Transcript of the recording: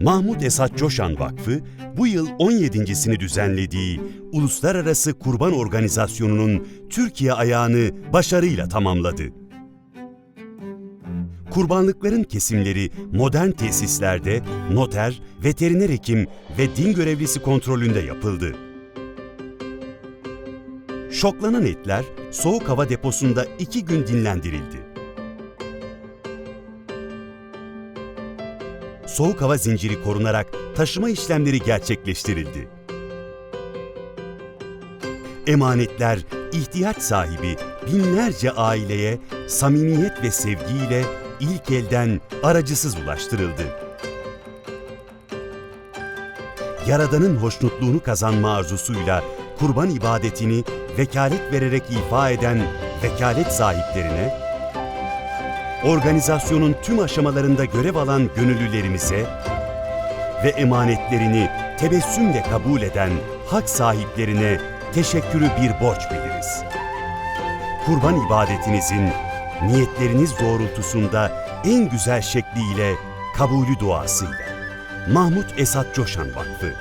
Mahmut Esat Coşan Vakfı, bu yıl 17.sini düzenlediği Uluslararası Kurban Organizasyonu'nun Türkiye ayağını başarıyla tamamladı. Kurbanlıkların kesimleri modern tesislerde noter, veteriner hekim ve din görevlisi kontrolünde yapıldı. Şoklanan etler soğuk hava deposunda iki gün dinlendirildi. Soğuk hava zinciri korunarak taşıma işlemleri gerçekleştirildi. Emanetler ihtiyaç sahibi binlerce aileye samimiyet ve sevgiyle ilk elden aracısız ulaştırıldı. Yaradan'ın hoşnutluğunu kazanma arzusuyla kurban ibadetini vekalet vererek ifa eden vekalet sahiplerine, organizasyonun tüm aşamalarında görev alan gönüllülerimize ve emanetlerini tebessümle kabul eden hak sahiplerine teşekkürü bir borç biliriz. Kurban ibadetinizin niyetleriniz doğrultusunda en güzel şekliyle kabulü duasıyla. Mahmut Esat Coşan Vakfı